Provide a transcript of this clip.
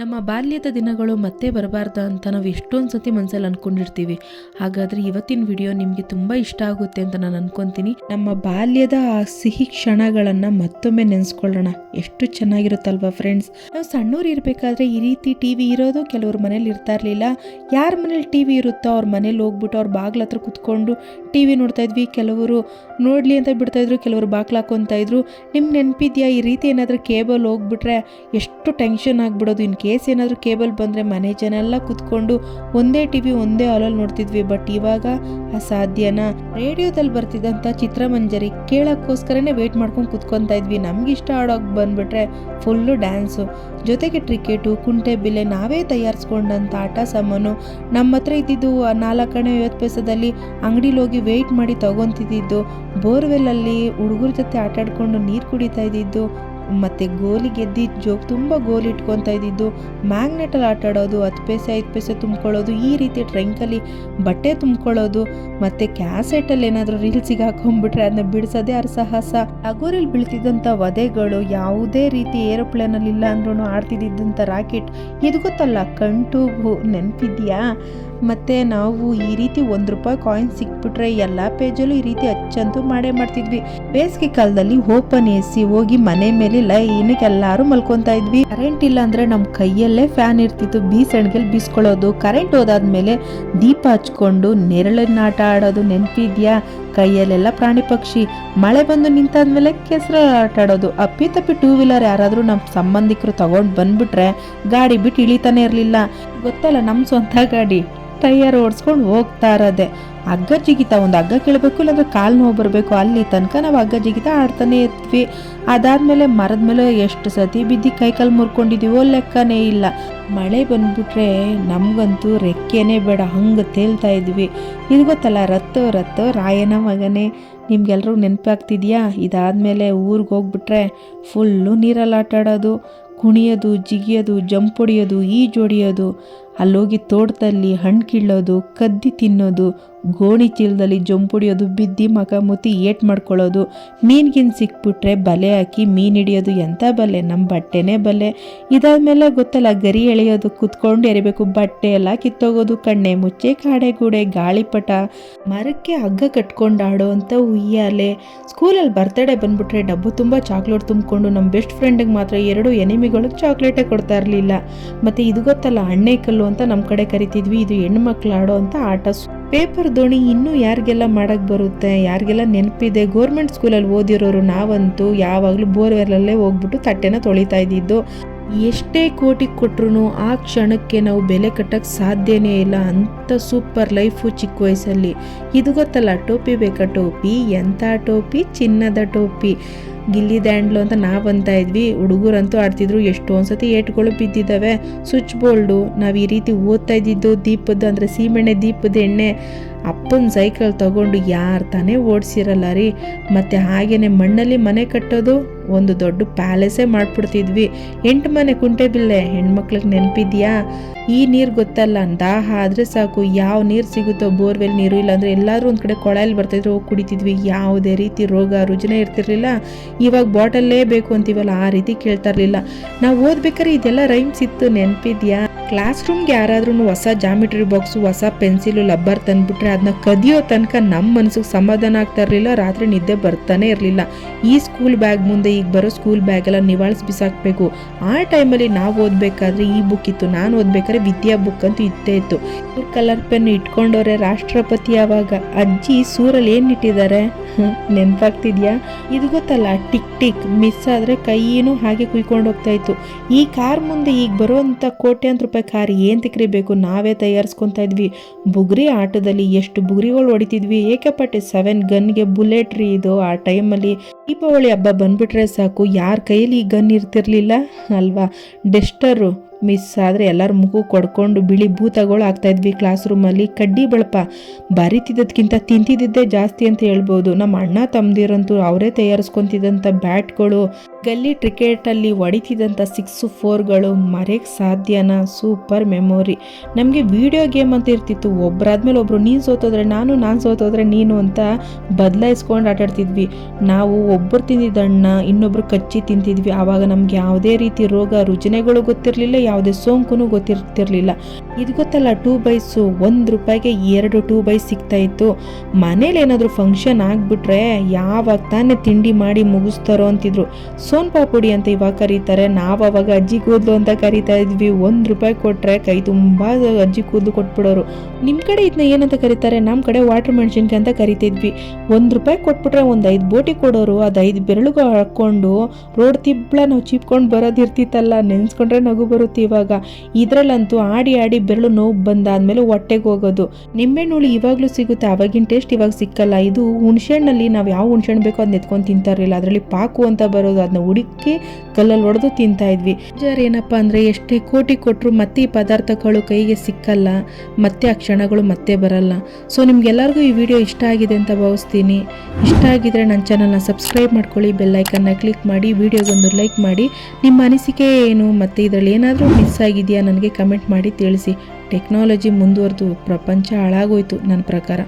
ನಮ್ಮ ಬಾಲ್ಯದ ದಿನಗಳು ಮತ್ತೆ ಬರಬಾರ್ದ ಅಂತ ನಾವು ಎಷ್ಟೊಂದು ಸತಿ ಮನಸ್ಸಲ್ಲಿ ಅನ್ಕೊಂಡಿರ್ತೀವಿ. ಹಾಗಾದ್ರೆ ಇವತ್ತಿನ ವಿಡಿಯೋ ನಿಮಗೆ ತುಂಬ ಇಷ್ಟ ಆಗುತ್ತೆ ಅಂತ ನಾನು ಅನ್ಕೊಂತೀನಿ. ನಮ್ಮ ಬಾಲ್ಯದ ಆ ಸಿಹಿ ಕ್ಷಣಗಳನ್ನು ಮತ್ತೊಮ್ಮೆ ನೆನೆಸ್ಕೊಳ್ಳೋಣ. ಎಷ್ಟು ಚೆನ್ನಾಗಿರುತ್ತಲ್ವಾ ಫ್ರೆಂಡ್ಸ್ ನಾವು ಸಣ್ಣವ್ರು ಇರಬೇಕಾದ್ರೆ ಈ ರೀತಿ ಟಿ ವಿ ಇರೋದು ಕೆಲವ್ರ ಮನೇಲಿ ಇರ್ತಾ ಇರಲಿಲ್ಲ. ಯಾರ ಮನೇಲಿ ಟಿ ವಿ ಇರುತ್ತೋ ಅವ್ರ ಮನೇಲಿ ಹೋಗ್ಬಿಟ್ಟು ಅವ್ರ ಬಾಗ್ಲ ಹತ್ರ ಕುತ್ಕೊಂಡು ಟಿ ವಿ ನೋಡ್ತಾ ಇದ್ವಿ, ಕೆಲವರು ನೋಡಲಿ ಅಂತ ಬಿಡ್ತಾಯಿದ್ರು ಕೆಲವರು ಬಾಕ್ಲ ಹಾಕೊತಾ ಇದ್ರು. ನಿಮ್ಗೆ ನೆನಪಿದ್ಯಾ ಈ ರೀತಿ ಏನಾದರೂ ಕೇಬಲ್ ಹೋಗ್ಬಿಟ್ರೆ ಎಷ್ಟು ಟೆನ್ಷನ್ ಆಗ್ಬಿಡೋದು. ಇನ್ ಕೇಸ್ ಏನಾದರೂ ಕೇಬಲ್ ಬಂದರೆ ಮನೆ ಜನ ಎಲ್ಲ ಕುತ್ಕೊಂಡು ಒಂದೇ ಟಿ ವಿ ಒಂದೇ ಹಾಲಲ್ಲಿ ನೋಡ್ತಿದ್ವಿ. ಬಟ್ ಇವಾಗ ಅಸಾಧ್ಯನಾ? ರೇಡಿಯೋದಲ್ಲಿ ಬರ್ತಿದ್ದಂಥ ಚಿತ್ರಮಂಜರಿ ಕೇಳೋಕ್ಕೋಸ್ಕರನೇ ವೇಟ್ ಮಾಡ್ಕೊಂಡು ಕುತ್ಕೊತಾ ಇದ್ವಿ. ನಮ್ಗಿಷ್ಟ ಆಡೋಕೆ ಬಂದ್ಬಿಟ್ರೆ ಫುಲ್ಲು ಡ್ಯಾನ್ಸು ಜೊತೆಗೆ ಟ್ರಿಕೆಟು ಕುಂಟೆ ಬಿಲೆ ನಾವೇ ತಯಾರಿಸ್ಕೊಂಡಂಥ ಆಟ ಸಾಮಾನು ನಮ್ಮ ಹತ್ರ ಇದ್ದಿದ್ದು ನಾಲ್ಕನೇ ಐವತ್ತು ಪೈಸದಲ್ಲಿ ಅಂಗಡಿಲಿ ಹೋಗಿ ವೆಯ್ಟ್ ಮಾಡಿ ತಗೊತಿದ್ದಿದ್ದು ಬೋರ್ವೆಲಲ್ಲಿ ಹುಡುಗರ ಜೊತೆ ಆಟಾಡಿಕೊಂಡು ನೀರು ಕುಡಿತಾ ಇದ್ದಿದ್ದು ಮತ್ತು ಗೋಲಿ ಗೆದ್ದಿ ಜೋಗ್ ತುಂಬ ಗೋಲಿ ಇಟ್ಕೊತಾ ಇದ್ದಿದ್ದು ಮ್ಯಾಗ್ನೆಟಲ್ಲಿ ಆಟ ಆಡೋದು, ಹತ್ತು ಪೈಸೆ, ಐದು ಪೈಸೆ ತುಂಬ್ಕೊಳ್ಳೋದು, ಈ ರೀತಿ ಟ್ರಂಕಲ್ಲಿ ಬಟ್ಟೆ ತುಂಬ್ಕೊಳ್ಳೋದು, ಮತ್ತು ಕ್ಯಾಸೆಟಲ್ಲಿ ಏನಾದರೂ ರೀಲ್ಸಿಗೆ ಹಾಕೊಂಡ್ಬಿಟ್ರೆ ಅದನ್ನ ಬಿಡಿಸೋದೇ ಅರಸಾಹಸ. ಅಗೋರಿಲ್ ಬೀಳ್ತಿದ್ದಂಥ ವಧೆಗಳು ಯಾವುದೇ ರೀತಿ ಏರೋಪ್ಲೇನಲ್ಲಿ ಇಲ್ಲ ಅಂದ್ರೂ ಆಡ್ತಿದ್ದಂಥ ರಾಕೆಟ್ ಇದು ಗೊತ್ತಲ್ಲ, ಕಂಟು ನೆನಪಿದ್ಯಾ? ಮತ್ತು ನಾವು ಈ ರೀತಿ ಒಂದು ರೂಪಾಯಿ ಕಾಯಿನ್ ಸಿಕ್ಬಿಟ್ರೆ ಎಲ್ಲ ಪೇಜಲ್ಲೂ ಈ ರೀತಿ ಅಚ್ಚಂತೂ ಮಾಡೇ ಮಾಡ್ತಿದ್ವಿ. ಬೇಸಿಗೆ ಕಾಲದಲ್ಲಿ ಓಪನ್ ಎ ಸಿ ಹೋಗಿ ಮನೆ ಮೇಲೆ ಲೈನಕ್ಕೆ ಎಲ್ಲರೂ ಮಲ್ಕೊತಾ ಇದ್ವಿ. ಕರೆಂಟ್ ಇಲ್ಲ ಅಂದರೆ ನಮ್ಮ ಕೈಯಲ್ಲೇ ಫ್ಯಾನ್ ಇರ್ತಿತ್ತು. ಬೀಸಣಿಗೆಲ್ ಬೀಸ್ಕೊಳ್ಳೋದು. ಕರೆಂಟ್ ಹೋದಾದ್ಮೇಲೆ ದೀಪ ಹಚ್ಕೊಂಡು ನೆರಳಿನ ಆಟ ಆಡೋದು ನೆನಪಿದ್ಯಾ? ಕೈಯಲ್ಲೆಲ್ಲ ಪ್ರಾಣಿ ಪಕ್ಷಿ. ಮಳೆ ಬಂದು ನಿಂತಾದ್ಮೇಲೆ ಕೆಸರ ಆಟ ಆಡೋದು. ಅಪ್ಪಿ ತಪ್ಪಿ ಟೂ ವೀಲರ್ ಯಾರಾದರೂ ನಮ್ಮ ಸಂಬಂಧಿಕರು ತಗೊಂಡು ಬಂದ್ಬಿಟ್ರೆ ಗಾಡಿ ಬಿಟ್ಟು ಇಳಿತಾನೆ ಇರಲಿಲ್ಲ. ಗೊತ್ತಲ್ಲ ನಮ್ಮ ಸ್ವಂತ ಗಾಡಿ? ಟೈಯರ್ ಓಡಿಸ್ಕೊಂಡು ಹೋಗ್ತಾ ಇರೋದೆ. ಹಗ್ಗ ಜಿಗಿತ, ಒಂದು ಹಗ್ಗ ಕೇಳಬೇಕು, ಇಲ್ಲಾಂದ್ರೆ ಕಾಲು ನೋವು ಬರಬೇಕು. ಅಲ್ಲಿ ತನಕ ನಾವು ಹಗ್ಗ ಜಿಗಿತ ಆಡ್ತಾನೆ ಇರ್ತೀವಿ ಅದಾದಮೇಲೆ ಮರದ ಮೇಲೆ ಎಷ್ಟು ಸತಿ ಬಿದ್ದು ಕೈ ಕಾಲು ಮುರ್ಕೊಂಡಿದ್ದೀವೋ ಲೆಕ್ಕನೇ ಇಲ್ಲ. ಮಳೆ ಬಂದ್ಬಿಟ್ರೆ ನಮಗಂತೂ ರೆಕ್ಕೆನೇ ಬೇಡ. ಹಂಗೆ ತೇಲ್ತಾ ಇದ್ವಿ. ಇದು ಗೊತ್ತಲ್ಲ, ರತ್ತೋ ರತ್ತೋ, ರಾಯನ ಮಗನೇ. ನಿಮ್ಗೆಲ್ರಿಗೂ ನೆನಪಾಗ್ತಿದ್ಯಾ? ಇದಾದಮೇಲೆ ಊರಿಗೆ ಹೋಗ್ಬಿಟ್ರೆ ಫುಲ್ಲು ನೀರಲ್ಲಿ ಆಟ ಆಡೋದು ಕುಣಿಯೋದು, ಜಿಗಿಯೋದು, ಜಂಪ್ ಹೊಡಿಯೋದು, ಈಜು ಅಲ್ಲೋಗಿ ತೋಟದಲ್ಲಿ ಹಣ್ಣು ಕೀಳೋದು ಕದ್ದಿ ತಿನ್ನೋದು, ಗೋಣಿ ಚೀಲದಲ್ಲಿ ಜೊಂಪುಡಿಯೋದು ಬಿದ್ದಿ ಮಗ ಮುತ್ತಿ ಏಟ್ ಮಾಡ್ಕೊಳ್ಳೋದು, ಮೀನ್ಗಿನ್ ಸಿಕ್ಬಿಟ್ರೆ ಬಲೆ ಹಾಕಿ ಮೀನು ಹಿಡಿಯೋದು ಎಂಥ ಬಲೆ? ನಮ್ಮ ಬಟ್ಟೆನೇ ಬಲೆ. ಇದಾದ ಮೇಲೆ ಗೊತ್ತಲ್ಲ, ಗರಿ ಎಳೆಯೋದು, ಕುತ್ಕೊಂಡು ಎರಿಬೇಕು, ಬಟ್ಟೆ ಎಲ್ಲ ಕಿತ್ತೋಗೋದು, ಕಣ್ಣೆ ಮುಚ್ಚೆ, ಕಾಡೆ ಗೂಡೆ, ಗಾಳಿಪಟ, ಮರಕ್ಕೆ ಹಗ್ಗ ಕಟ್ಕೊಂಡು ಆಡೋವಂಥ ಉಯ್ಯಾಲೆ ಸ್ಕೂಲಲ್ಲಿ ಬರ್ತಡೇ ಬಂದ್ಬಿಟ್ರೆ ಡಬ್ಬು ತುಂಬ ಚಾಕ್ಲೇಟ್ ತುಂಬಿಕೊಂಡು ನಮ್ಮ ಬೆಸ್ಟ್ ಫ್ರೆಂಡಿಗೆ ಮಾತ್ರ ಎರಡು ಎನಿಮಿಗಳು ಚಾಕ್ಲೇಟೇ ಕೊಡ್ತಾ ಇರಲಿಲ್ಲ. ಮತ್ತು ಇದು ಗೊತ್ತಲ್ಲ ಅಣ್ಣೆ ಕಲ್ಲು ಅಂತ ನಮ್ಮ ಕಡೆ ಕರಿತಿದ್ವಿ, ಇದು ಹೆಣ್ಮಕ್ಳು ಆಡೋ ಅಂತ ಆಟ ಪೇಪರ್ ದೋಣಿ ಇನ್ನೂ ಯಾರಿಗೆಲ್ಲ ಮಾಡೋಕ್ಕೆ ಬರುತ್ತೆ, ಯಾರಿಗೆಲ್ಲ ನೆನಪಿದೆ, ಗೋರ್ಮೆಂಟ್ ಸ್ಕೂಲಲ್ಲಿ ಓದಿರೋರು ನಾವಂತೂ ಯಾವಾಗಲೂ ಬೋರ್ವೆಲ್ಲಲ್ಲೇ ಹೋಗ್ಬಿಟ್ಟು ತಟ್ಟೆನ ತೊಳಿತಾ ಇದ್ದಿದ್ದು. ಎಷ್ಟೇ ಕೋಟಿ ಕೊಟ್ರು ಆ ಕ್ಷಣಕ್ಕೆ ನಾವು ಬೆಲೆ ಕಟ್ಟಕ್ಕೆ ಸಾಧ್ಯನೇ ಇಲ್ಲ, ಅಂತ ಸೂಪರ್ ಲೈಫು ಚಿಕ್ಕ ವಯಸ್ಸಲ್ಲಿ. ಇದು ಗೊತ್ತಲ್ಲ, ಟೋಪಿ ಬೇಕಾ ಟೋಪಿ, ಎಂಥ ಟೋಪಿ, ಚಿನ್ನದ ಟೋಪಿ. ಗಿಲ್ಲಿ ದ್ಯಾಂಡ್ಲು ಅಂತ ನಾವು ಅಂತ ಇದ್ವಿ. ಹುಡುಗರಂತೂ ಆಡ್ತಿದ್ರು. ಎಷ್ಟೊಂದು ಸತಿ ಏಟ್ಗಳು ಬಿದ್ದಿದ್ದಾವೆ. Switch board. ನಾವು ಈ ರೀತಿ ಓದ್ತಾ ಇದ್ದಿದ್ದು ದೀಪದ್ದು ಅಂದರೆ ಸೀಮೆಣ್ಣೆ ದೀಪದ ಎಣ್ಣೆ. ಅಪ್ಪನ ಸೈಕಲ್ ತಗೊಂಡು ಯಾರು ತಾನೇ ಓಡಿಸಿರಲ್ಲ ರೀ. ಮತ್ತು ಹಾಗೇನೆ ಮಣ್ಣಲ್ಲಿ ಮನೆ ಕಟ್ಟೋದು ಒಂದು ದೊಡ್ಡ ಪ್ಯಾಲೇಸೇ ಮಾಡಿಬಿಡ್ತಿದ್ವಿ. ಎಂಟು ಮನೆ ಕುಂಟೆ ಬಿಲ್ಲೆ. ಹೆಣ್ಮಕ್ಳಿಗೆ ನೆನಪಿದ್ಯಾ? ಈ ನೀರು ಗೊತ್ತಲ್ಲ. ದಾಹ ಆದರೆ ಸಾಕು. ಯಾವ ನೀರು ಸಿಗುತ್ತೋ ಬೋರ್ವೆಲ್ ನೀರು, ಇಲ್ಲಾಂದರೆ ಎಲ್ಲರೂ ಒಂದು ಕಡೆ ಕೊಳಯಲ್ಲಿ ಬರ್ತಾಯಿದ್ರು ಹೋಗಿ ಕುಡಿತಿದ್ವಿ. ಯಾವುದೇ ರೀತಿ ರೋಗ ರುಜಿನ ಇರ್ತಿರ್ಲಿಲ್ಲ. ಇವಾಗ ಬಾಟಲ್ಲೇ ಬೇಕು ಅಂತೀವಲ್ಲ ಆ ರೀತಿ ಕೇಳ್ತಾ ಇರಲಿಲ್ಲ. ನಾವು ಓದ್ಬೇಕಾದ್ರೆ ಇದೆಲ್ಲ ರೈಮ್ಸ್ ಇತ್ತು ನೆನಪಿದ್ಯಾ? ಕ್ಲಾಸ್ ರೂಮ್ಗೆ ಯಾರಾದ್ರೂ ಹೊಸ ಜಾಮಿಟ್ರಿ ಬಾಕ್ಸು ಹೊಸ ಪೆನ್ಸಿಲು ಲಬ್ಬರ್ ತಂದ್ಬಿಟ್ರೆ ಅದನ್ನ ಕದಿಯೋ ತನಕ ನಮ್ಮ ಮನಸ್ಸಿಗೆ ಸಮಾಧಾನ ಆಗ್ತಾ ಇರಲಿಲ್ಲ, ರಾತ್ರಿ ನಿದ್ದೆ ಬರ್ತಾನೆ ಇರಲಿಲ್ಲ. ಈ ಸ್ಕೂಲ್ ಬ್ಯಾಗ್ ಮುಂದೆ ಈಗ ಬರೋ ಸ್ಕೂಲ್ ಬ್ಯಾಗ್ ಎಲ್ಲ ನಿವಾಳಿಸಿ ಬಿಸಾಕ್ಬೇಕು. ಆ ಟೈಮಲ್ಲಿ ನಾವು ಓದಬೇಕಾದ್ರೆ ಈ ಬುಕ್ ಇತ್ತು, ನಾನು ಓದ್ಬೇಕಾದ್ರೆ ವಿದ್ಯಾ ಬುಕ್ ಅಂತೂ ಇತ್ತೇ ಇತ್ತು. ಕಲರ್ ಪೆನ್ ಇಟ್ಕೊಂಡವ್ರೆ ರಾಷ್ಟ್ರಪತಿ ಆವಾಗ ಅಜ್ಜಿ ಸೂರಲ್ಲಿ ಏನು ಇಟ್ಟಿದ್ದಾರೆ? ನೆನಪಾಗ್ತಿದ್ಯಾ? ಇದು ಗೊತ್ತಲ್ಲ, ಟಿಕ್ ಟಿಕ್ ಮಿಸ್ ಆದರೆ ಕೈಯೇನು ಹಾಗೆ ಕುಯ್ಕೊಂಡು ಹೋಗ್ತಾ ಇತ್ತು. ಈ ಕಾರ್ ಮುಂದೆ ಈಗ ಬರುವಂಥ ಕೋಟ್ಯಾಂತರ ರೂಪಾಯಿ ಕಾರ್ ಏನು ತಿಕ್ರಿಬೇಕು ನಾವೇ ತಯಾರಿಸ್ಕೊತಾ ಇದ್ವಿ. ಬುಗ್ರಿ ಆಟದಲ್ಲಿ ಎಷ್ಟು ಬುಗ್ರಿಗಳು ಹೊಡಿತಿದ್ವಿ. ಏಕಪಟ್ಟೆ ಸೆವೆನ್ ಗನ್ಗೆ ಬುಲೆಟ್ ರೀ ಇದು ಆ ಟೈಮಲ್ಲಿ ದೀಪಾವಳಿ ಹಬ್ಬ ಬಂದ್ಬಿಟ್ರೆ ಸಾಕು. ಯಾರ ಕೈಯಲ್ಲಿ ಈ ಗನ್ ಇರ್ತಿರ್ಲಿಲ್ಲ? ಅಲ್ವಾ? ಡೆಸ್ಟರು ಮಿಸ್ ಆದರೆ ಎಲ್ಲರ ಮುಖ ಕೊಡ್ಕೊಂಡು ಬಿಳಿ ಭೂತಗಳು ಆಗ್ತಾಯಿದ್ವಿ ಕ್ಲಾಸ್ ರೂಮಲ್ಲಿ ಕಡ್ಡಿ ಬಳಪ ಬರಿತಿದ್ದದ್ಕಿಂತ ತಿಂತಿದ್ದೇ ಜಾಸ್ತಿ ಅಂತ ಹೇಳ್ಬೋದು. ನಮ್ಮ ಅಣ್ಣ ತಮ್ಮದಿರಂತೂ ಅವರೇ ತಯಾರಿಸ್ಕೊತಿದ್ದಂಥ ಬ್ಯಾಟ್ಗಳು, ಗಲ್ಲಿ ಕ್ರಿಕೆಟಲ್ಲಿ ಹೊಡಿತಿದ್ದಂಥ ಸಿಕ್ಸು ಫೋರ್ಗಳು ಮರೆಯಕ್ಕೆ ಸಾಧ್ಯನಾ? Super memory. ನಮಗೆ ವಿಡಿಯೋ ಗೇಮ್ ಅಂತ ಇರ್ತಿತ್ತು. ಒಬ್ಬರಾದ್ಮೇಲೆ ಒಬ್ಬರು ನೀನು ಸೋತೋದ್ರೆ ನಾನು ನಾನು ಸೋತೋದ್ರೆ ನೀನು ಅಂತ ಬದಲಾಯಿಸ್ಕೊಂಡು ಆಟಾಡ್ತಿದ್ವಿ. ನಾವು ಒಬ್ಬರು ತಿಂದಿದ್ದ ಅಣ್ಣ, ಇನ್ನೊಬ್ರು ಕಚ್ಚಿ ತಿಂತಿದ್ವಿ. ಆವಾಗ ನಮ್ಗೆ ಯಾವುದೇ ರೀತಿ ರೋಗ ರುಜಿನಗಳು ಗೊತ್ತಿರಲಿಲ್ಲ ಯಾವುದೇ ಸೋಂಕು ಗೊತ್ತಿರ್ತಿರ್ಲಿಲ್ಲ. ಇದು ಗೊತ್ತಲ್ಲ ಟೂ ಬೈಸು ಒಂದು ರೂಪಾಯಿಗೆ ಎರಡು ಟೂ ಬೈಸ್ ಸಿಗ್ತಾ ಇತ್ತು. ಮನೇಲಿ ಏನಾದರೂ ಫಂಕ್ಷನ್ ಆಗಿಬಿಟ್ರೆ ಯಾವಾಗ ತಾನೇ ತಿಂಡಿ ಮಾಡಿ ಮುಗಿಸ್ತಾರೋ ಅಂತಿದ್ರು. ಸೋನ್ ಪಾಪುಡಿ ಅಂತ ಇವಾಗ ಕರೀತಾರೆ. ನಾವು ಅವಾಗ ಅಜ್ಜಿ ಕೂದಲು ಅಂತ ಕರಿತಾ ಇದ್ವಿ. ಒಂದು ರೂಪಾಯಿ ಕೊಟ್ಟರೆ ಕೈ ತುಂಬ ಅಜ್ಜಿ ಕೂದಲು ಕೊಟ್ಬಿಡೋರು. ನಿಮ್ಮ ಕಡೆ ಇದನ್ನ ಏನಂತ ಕರೀತಾರೆ? ನಮ್ಮ ಕಡೆ ವಾಟರ್ ಮೆಣಸಿನ್ಕಾಯಿ ಅಂತ ಕರಿತಿದ್ವಿ ಒಂದು ರೂಪಾಯಿ ಕೊಟ್ಬಿಟ್ರೆ ಒಂದು ಐದು ಬೋಟಿ ಕೊಡೋರು. ಅದು ಐದು ಬೆರಳುಗಳು ಹಾಕ್ಕೊಂಡು ರೋಡ್ ತಿಬ್ಳ ನಾವು ಚಿಪ್ಕೊಂಡು ಬರೋದಿರ್ತಿತ್ತಲ್ಲ ನೆನೆಸ್ಕೊಂಡ್ರೆ ನಗು ಬರುತ್ತೆ. ಇವಾಗ. ಇದರಲ್ಲಂತೂ ಆಡಿ ಆಡಿ ಬೆರಳು ನೋವು ಬಂದಾದ್ಮೇಲೆ ಹೊಟ್ಟೆಗೆ ಹೋಗೋದು. ನಿಂಬೆಹಣ್ಣು ಇವಾಗಲೂ ಸಿಗುತ್ತೆ ಅವಾಗಿನ ಟೇಸ್ಟ್ ಇವಾಗ ಸಿಕ್ಕಲ್ಲ. ಇದು ಹುಣಸೆಹಣ್ಣಲ್ಲಿ ನಾವು ಯಾವ ಹುಣಸೆಹಣ್ಣು ಬೇಕೋ ಅದನ್ನ ಎತ್ಕೊಂಡು ತಿಂತಾ ಇರಲಿಲ್ಲ ಅದರಲ್ಲಿ ಪಾಕು ಅಂತ ಬರೋದು ಅದನ್ನ ಹುಡುಕಿ ಕಲ್ಲಲ್ಲಿ ಹೊಡೆದು ತಿಂತಾ ಇದ್ವಿ. ಬೇಜಾರು ಏನಪ್ಪ ಅಂದರೆ ಎಷ್ಟೇ ಕೋಟಿ ಕೊಟ್ಟರು ಮತ್ತೆ ಈ ಪದಾರ್ಥಗಳು ಕೈಗೆ ಸಿಕ್ಕಲ್ಲ, ಮತ್ತೆ ಆ ಕ್ಷಣಗಳು ಮತ್ತೆ ಬರಲ್ಲ. ಸೊ ನಿಮ್ಗೆಲ್ಲರಿಗೂ ಈ ವಿಡಿಯೋ ಇಷ್ಟ ಆಗಿದೆ ಅಂತ ಭಾವಿಸ್ತೀನಿ. ಇಷ್ಟ ಆಗಿದ್ರೆ ನನ್ನ ಚಾನಲ್ನ ಸಬ್ಸ್ಕ್ರೈಬ್ ಮಾಡ್ಕೊಳ್ಳಿ ಬೆಲ್ಲೈಕನ್ನ ಕ್ಲಿಕ್ ಮಾಡಿ ವಿಡಿಯೋಗೊಂದು ಲೈಕ್ ಮಾಡಿ. ನಿಮ್ಮ ಅನಿಸಿಕೆ ಏನು, ಮತ್ತು ಇದರಲ್ಲಿ ಏನಾದರೂ ಮಿಸ್ ಆಗಿದೆಯಾ ನನಗೆ ಕಮೆಂಟ್ ಮಾಡಿ ತಿಳಿಸಿ. ಟೆಕ್ನಾಲಜಿ ಮುಂದುವರೆದು ಪ್ರಪಂಚ ಹಾಳಾಗೋಯ್ತು ನನ್ನ ಪ್ರಕಾರ.